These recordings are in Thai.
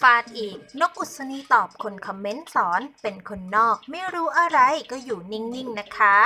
ฟาดอีก นกอุศนีตอบคนคอมเมนต์สอนเป็นคนนอก ไม่รู้อะไรก็อยู่นิ่ง ๆ นะคะ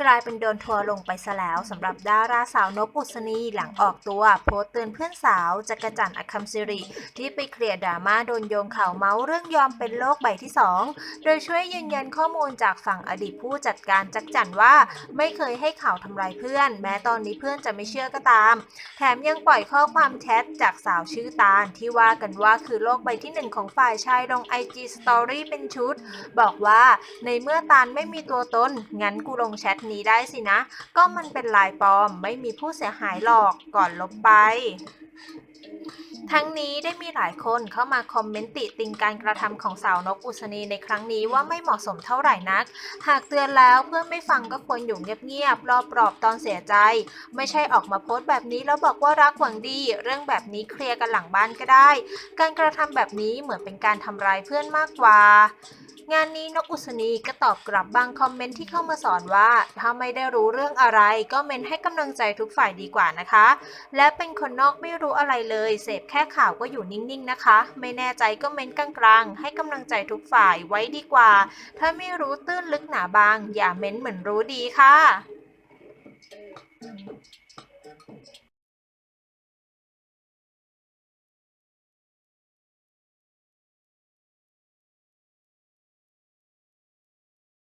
กลายเป็นโดนทัวลงไปซะแล้วสำหรับดาราสาวนกอุศนีหลังออกตัว โพสเตือนเพื่อนสาวจักรจันทร์อคัมซิริ ที่ไปเคลียร์ดราม่าโดนโยงข่าวเมาส์เรื่องยอมเป็นโรคใบที่ 2 โดยช่วยยืนยันข้อมูลจากฝั่งอดีตผู้จัดการจักรจันทร์ว่า ไม่เคยให้ข่าวทำร้ายเพื่อน แม้ตอนนี้เพื่อนจะไม่เชื่อก็ตาม แถมยังปล่อยข้อความแชทจากสาวชื่อตาลที่ว่ากันว่าคือโลกใบที่หนึ่งของฝ่ายชายลง IG Story เป็นชุด บอกว่าในเมื่อตาลไม่มีตัวตน งั้นกูลงแชทนี้ได้สินะ ก็มันเป็นลายปลอม ไม่มีผู้เสียหายหรอกก่อนลบไป ทั้งนี้ได้มีหลายคนเข้ามาคอมเมนต์ติติงการกระทำของสาวนกอุศนีในครั้งนี้ว่าไม่เหมาะสมเท่าไหร่นัก หากเตือนแล้วเพื่อนไม่ฟังก็ควรอยู่เงียบๆรอปลอบตอนเสียใจ ไม่ใช่ออกมาโพสต์แบบนี้แล้วบอกว่ารักหวังดี เรื่องแบบนี้เคลียร์กันหลังบ้านก็ได้ การกระทำแบบนี้เหมือนเป็นการทำร้ายเพื่อนมากกว่างานนี้นกอุศนีก็ตอบกลับบางคอมเมนต์ที่เข้ามาสอนว่า ถ้าไม่ได้รู้เรื่องอะไร ก็เมนให้กำลังใจทุกฝ่ายดีกว่านะคะ และเป็นคนนอกไม่รู้อะไรเลย เสพแค่ข่าวก็อยู่นิ่งๆนะคะ ไม่แน่ใจก็เมนกลางๆ ให้กำลังใจทุกฝ่ายไว้ดีกว่า ถ้าไม่รู้ตื้นลึกหนาบาง อย่าเม้นเหมือนรู้ดีค่ะ